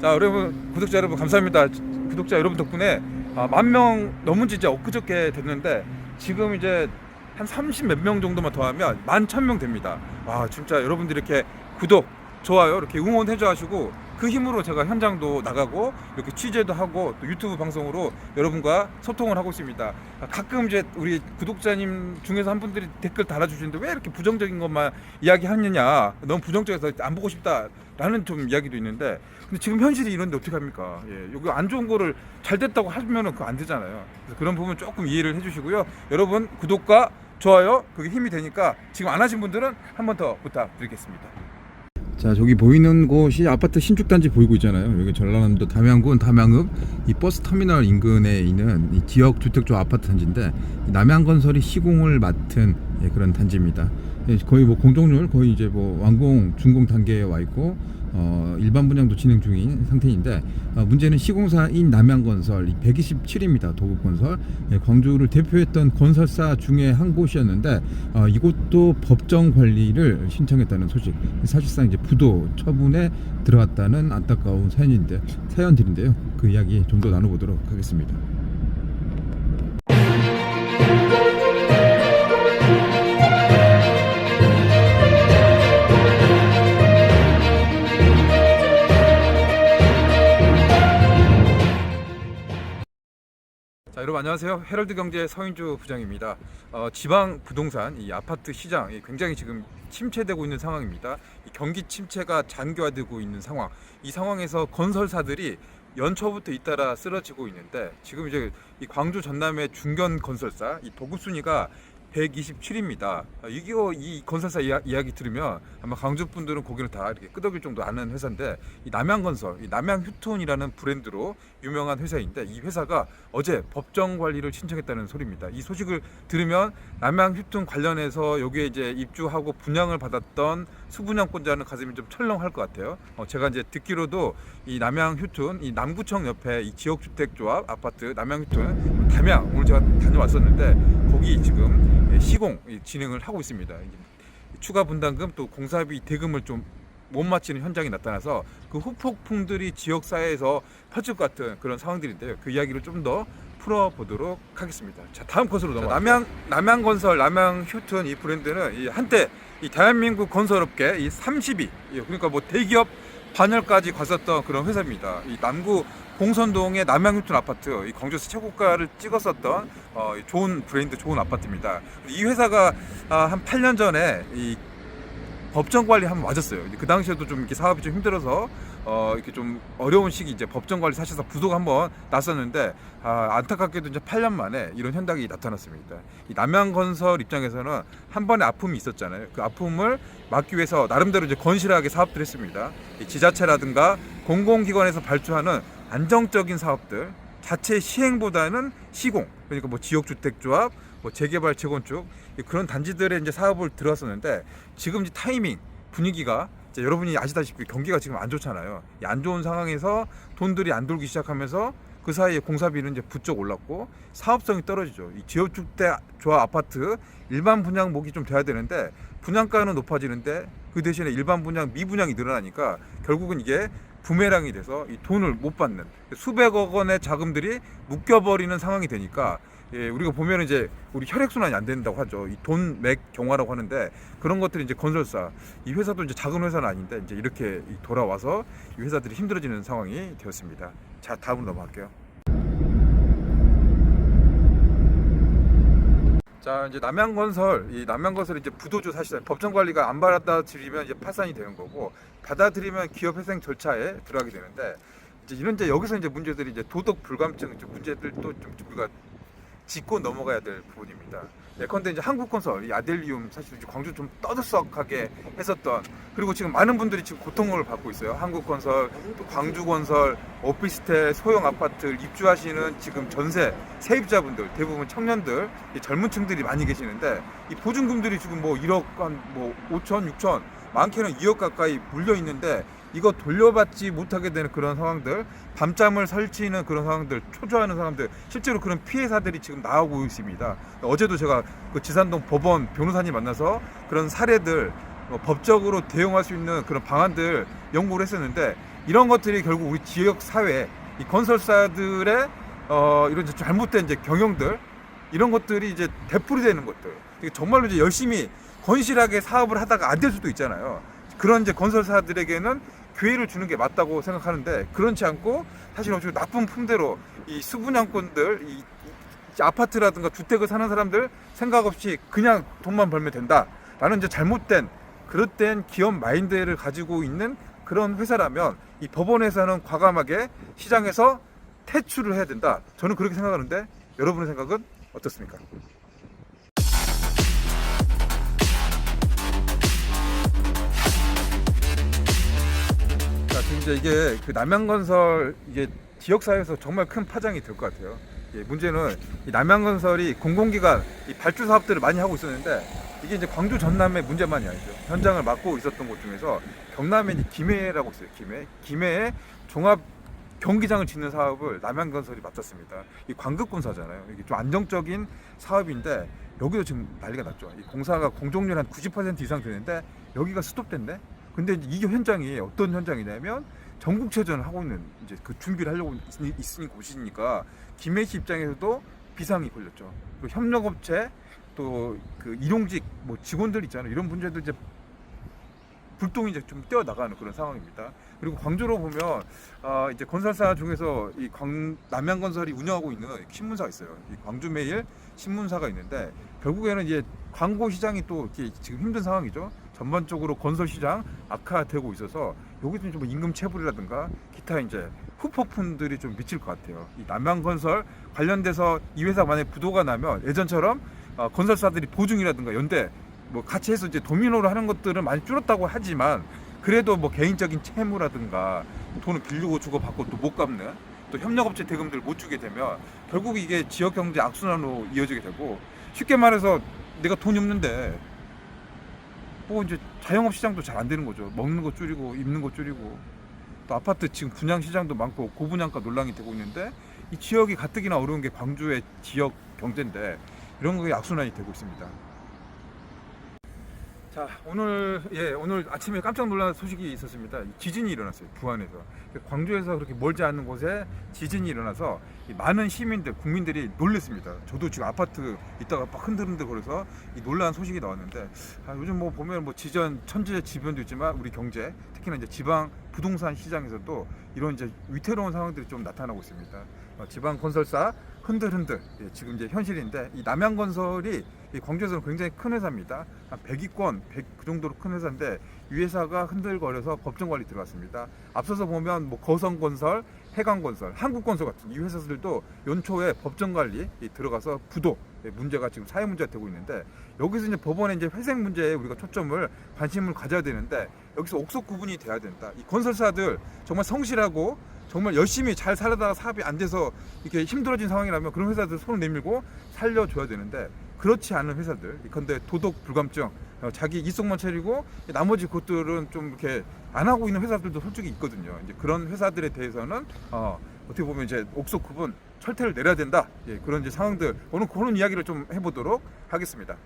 자 여러분 구독자 여러분 감사합니다. 구독자 여러분 덕분에 아, 만명 넘은 지 이제 엊그저께 됐는데 지금 이제 한 30 몇 명 정도만 더 하면 만 천 명 됩니다. 와 진짜 여러분들이 이렇게 구독 좋아요 이렇게 응원해 주시고 그 힘으로 제가 현장도 나가고 이렇게 취재도 하고 또 유튜브 방송으로 여러분과 소통을 하고 있습니다 아, 가끔 이제 우리 구독자님 중에서 한 분들이 댓글 달아주시는데 왜 이렇게 부정적인 것만 이야기하느냐 너무 부정적이어서 안 보고 싶다라는 좀 이야기도 있는데 근데 지금 현실이 이런데 어떻게 합니까? 예, 여기 안 좋은 거를 잘 됐다고 하면은 그거 안 되잖아요. 그래서 그런 부분 조금 이해를 해주시고요. 여러분 구독과 좋아요 그게 힘이 되니까 지금 안 하신 분들은 한 번 더 부탁드리겠습니다. 자 저기 보이는 곳이 아파트 신축 단지 보이고 있잖아요. 여기 전라남도 담양군 담양읍 이 버스 터미널 인근에 있는 이 지역 주택조 아파트 단지인데 이 남양건설이 시공을 맡은 예, 그런 단지입니다. 예, 거의 뭐 공동률 거의 이제 뭐 완공 준공 단계에 와 있고 어, 일반 분양도 진행 중인 상태인데 어, 문제는 시공사인 남양건설 127입니다. 도급건설 예, 광주를 대표했던 건설사 중에 한 곳이었는데 어, 이곳도 법정 관리를 신청했다는 소식 사실상 이제 부도 처분에 들어갔다는 안타까운 사연인데 사연들인데요. 그 이야기 좀 더 나눠보도록 하겠습니다. 여러분 안녕하세요. 헤럴드 경제 서인주 부장입니다. 어, 지방 부동산 이 아파트 시장이 굉장히 지금 침체되고 있는 상황입니다. 이 경기 침체가 장기화되고 있는 상황. 이 상황에서 건설사들이 연초부터 잇따라 쓰러지고 있는데 지금 이제 이 광주 전남의 중견 건설사 이 도급 순위가 127입니다. 이거 이 건설사 이야, 이야기 들으면 아마 광주 분들은 고개를 다 이렇게 끄덕일 정도 아는 회사인데 이 남양건설, 이 남양휴톤이라는 브랜드로 유명한 회사인데 이 회사가 어제 법정 관리를 신청했다는 소리입니다. 이 소식을 들으면 남양휴톤 관련해서 여기에 이제 입주하고 분양을 받았던 수분양권자는 가슴이 좀 철렁할 것 같아요. 어, 제가 이제 듣기로도 이 남양휴톤 이 남구청 옆에 이 지역주택조합 아파트 남양휴톤 담양 오늘 제가 다녀왔었는데 거기 지금 예, 시공 이 진행을 하고 있습니다. 추가 분담금 또 공사비 대금을 좀 못 맞히는 현장이 나타나서 그 후폭풍들이 지역 사회에서 퍼질 것 같은 그런 상황들인데요. 그 이야기를 좀 더 풀어보도록 하겠습니다. 자 다음 컷으로 넘어. 남양 남양 건설, 남양 휴튼 이 브랜드는 이 한때 이 대한민국 건설업계 이 30위 예, 그러니까 뭐 대기업 반열까지 갔었던 그런 회사입니다. 이 남구 봉선동의 남양휴튼 아파트, 이 광주에서 최고가를 찍었었던 어, 이 좋은 브랜드, 좋은 아파트입니다. 이 회사가 아, 한 8년 전에 이 법정 관리 한번 맞았어요. 그 당시에도 좀 이렇게 사업이 좀 힘들어서 어 이렇게 좀 어려운 시기 이제 법정 관리 사실상 부도가 한번 났었는데 아, 안타깝게도 이제 8년 만에 이런 현상이 나타났습니다. 이 남양건설 입장에서는 한 번의 아픔이 있었잖아요. 그 아픔을 막기 위해서 나름대로 이제 건실하게 사업들 했습니다. 이 지자체라든가 공공기관에서 발주하는 안정적인 사업들 자체 시행보다는 시공 그러니까 뭐 지역주택조합 뭐 재개발 재건축 그런 단지들의 이제 사업을 들어왔었는데 지금 이제 타이밍 분위기가 여러분이 아시다시피 경기가 지금 안 좋잖아요. 이안 좋은 상황에서 돈들이 안 돌기 시작하면서 그 사이에 공사비는 이제 부쩍 올랐고 사업성이 떨어지죠. 이 지역주택 조합 아파트 일반 분양목이 좀 돼야 되는데 분양가는 높아지는데 그 대신에 일반 분양 미분양이 늘어나니까 결국은 이게 부메랑이 돼서 이 돈을 못 받는 수백억 원의 자금들이 묶여버리는 상황이 되니까 예, 우리가 보면 이제 우리 혈액 순환이 안 된다고 하죠. 이 돈 맥 경화라고 하는데 그런 것들이 이제 건설사 이 회사도 이제 작은 회사는 아닌데 이제 이렇게 이 돌아와서 이 회사들이 힘들어지는 상황이 되었습니다. 자 다음으로 넘어갈게요. 자 이제 남양건설 이 남양건설 이제 부도죠 사실 법정 관리가 안 받아들이면 이제 파산이 되는 거고 받아들이면 기업 회생 절차에 들어가게 되는데 이제 이런 이제 여기서 이제 문제들이 이제 도덕 불감증 문제들도 좀 우리가 짚고 넘어가야 될 부분입니다. 예컨대 이제 한국건설 이 아델리움 사실 광주 좀 떠들썩하게 했었던 그리고 지금 많은 분들이 지금 고통을 받고 있어요. 한국건설, 또 광주건설, 오피스텔, 소형 아파트 입주하시는 지금 전세 세입자분들 대부분 청년들 이 젊은층들이 많이 계시는데 이 보증금들이 지금 뭐 1억 한 뭐 5천, 6천 많게는 2억 가까이 물려 있는데 이거 돌려받지 못하게 되는 그런 상황들, 밤잠을 설치는 그런 상황들, 초조하는 사람들, 실제로 그런 피해 사들이 지금 나오고 있습니다. 어제도 제가 그 지산동 법원 변호사님 만나서 그런 사례들 어, 법적으로 대응할 수 있는 그런 방안들 연구를 했었는데 이런 것들이 결국 우리 지역 사회 이 건설사들의 어, 이런 잘못된 이제 경영들 이런 것들이 이제 되풀이 되는 것들 정말로 이제 열심히 건실하게 사업을 하다가 안 될 수도 있잖아요. 그런 이제 건설사들에게는 기회를 주는 게 맞다고 생각하는데 그렇지 않고 사실 아주 나쁜 품대로 이 수분양권들 이, 이 아파트라든가 주택을 사는 사람들 생각 없이 그냥 돈만 벌면 된다라는 이제 잘못된 그릇된 기업 마인드를 가지고 있는 그런 회사라면 이 법원에서는 과감하게 시장에서 퇴출을 해야 된다. 저는 그렇게 생각하는데 여러분의 생각은 어떻습니까? 이제 이게 그 남양건설 이게 지역사회에서 정말 큰 파장이 될 것 같아요. 예, 문제는 이 남양건설이 공공기관 이 발주 사업들을 많이 하고 있었는데 이게 이제 광주 전남의 문제만이 아니죠. 현장을 맡고 있었던 곳 중에서 경남에 김해라고 있어요. 김해. 김해에 종합 경기장을 짓는 사업을 남양건설이 맡았습니다. 이 광급공사잖아요. 이게 좀 안정적인 사업인데 여기도 지금 난리가 났죠. 이 공사가 공정률 한 90% 이상 되는데 여기가 스톱됐네. 근데 이게 현장이 어떤 현장이냐면 전국체전을 하고 있는 이제 그 준비를 하려고 있으니, 곳이니까 김해시 입장에서도 비상이 걸렸죠. 그리고 협력업체 또 그 일용직 뭐 직원들 있잖아요. 이런 문제도 이제 불똥이 이제 좀 뛰어 나가는 그런 상황입니다. 그리고 광주로 보면 아 이제 건설사 중에서 이 광, 남양건설이 운영하고 있는 신문사가 있어요. 이 광주매일 신문사가 있는데 결국에는 이제 광고 시장이 또 이렇게 지금 힘든 상황이죠. 전반적으로 건설 시장 악화되고 있어서 여기서 좀 임금 체불이라든가 기타 이제 후폭풍들이 좀 미칠 것 같아요. 이 남양 건설 관련돼서 이 회사 만약 부도가 나면 예전처럼 어, 건설사들이 보증이라든가 연대 뭐 같이 해서 이제 도미노를 하는 것들은 많이 줄었다고 하지만 그래도 뭐 개인적인 채무라든가 돈을 빌리고 주고 받고 또 못 갚는 또 협력업체 대금들 못 주게 되면 결국 이게 지역 경제 악순환으로 이어지게 되고 쉽게 말해서 내가 돈이 없는데 뭐 이제 자영업 시장도 잘 안 되는 거죠. 먹는 거 줄이고 입는 거 줄이고 또 아파트 지금 분양 시장도 많고 고분양가 논란이 되고 있는데 이 지역이 가뜩이나 어려운 게 광주의 지역 경제인데 이런 게 악순환이 되고 있습니다. 자 오늘 예 오늘 아침에 깜짝 놀란 소식이 있었습니다. 이 지진이 일어났어요 부안에서 광주에서 그렇게 멀지 않는 곳에 지진이 일어나서 이 많은 시민들 국민들이 놀랐습니다. 저도 지금 아파트 있다가 막 흔들흔들 거려서 이 놀라운 소식이 나왔는데 아, 요즘 뭐 보면 뭐 지전 천재 지변도 있지만 우리 경제 특히나 이제 지방 부동산 시장에서도 이런 이제 위태로운 상황들이 좀 나타나고 있습니다. 어, 지방 건설사 흔들흔들 예, 지금 이제 현실인데 이 남양건설이 이 광주에서는 굉장히 큰 회사입니다. 한 100위권 100 그 정도로 큰 회사인데 이 회사가 흔들거려서 법정 관리 들어갔습니다. 앞서서 보면 뭐 거성건설, 해강건설, 한국건설 같은 이 회사들도 연초에 법정 관리 이 들어가서 부도 예, 문제가 지금 사회 문제가 되고 있는데 여기서 이제 법원의 이제 회생 문제에 우리가 초점을 관심을 가져야 되는데 여기서 옥석 구분이 돼야 된다. 이 건설사들 정말 성실하고 정말 열심히 잘 살다가 사업이 안 돼서 이렇게 힘들어진 상황이라면 그런 회사들 손을 내밀고 살려줘야 되는데 그렇지 않은 회사들 근데 도덕 불감증 어, 자기 이속만 차리고 나머지 것들은 좀 이렇게 안 하고 있는 회사들도 솔직히 있거든요 이제 그런 회사들에 대해서는 어, 어떻게 보면 이제 옥석 구분 철퇴를 내려야 된다 예, 그런 이제 상황들 오늘 그런 이야기를 좀 해보도록 하겠습니다.